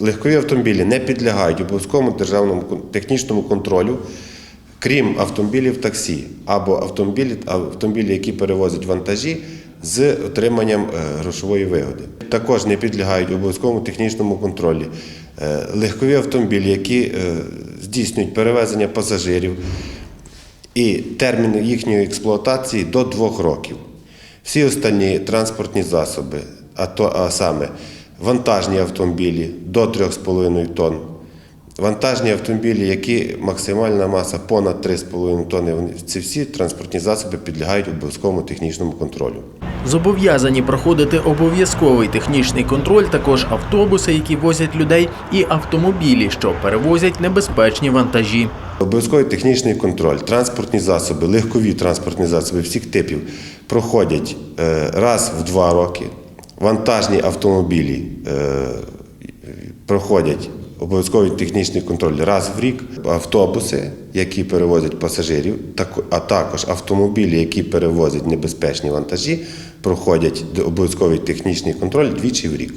Легкові автомобілі не підлягають обов'язковому державному технічному контролю, крім автомобілів таксі або автомобілі, автомобілі, які перевозять вантажі з отриманням е, грошової вигоди. Також не підлягають обов'язковому технічному контролі. е, Легкові автомобілі, які е, здійснюють перевезення пасажирів, і термін їхньої експлуатації до двох років. Всі остальні транспортні засоби, а, то, а саме вантажні автомобілі до 3,5 тонн, вантажні автомобілі, які максимальна маса понад 3,5 тонни, ці всі транспортні засоби підлягають обов'язковому технічному контролю. Зобов'язані проходити обов'язковий технічний контроль також автобуси, які возять людей, і автомобілі, що перевозять небезпечні вантажі. Обов'язковий технічний контроль, транспортні засоби, легкові транспортні засоби всіх типів проходять е, раз в два роки. Вантажні автомобілі е, проходять обов'язковий технічний контроль раз в рік. Автобуси, які перевозять пасажирів, а також автомобілі, які перевозять небезпечні вантажі, проходять обов'язковий технічний контроль двічі в рік.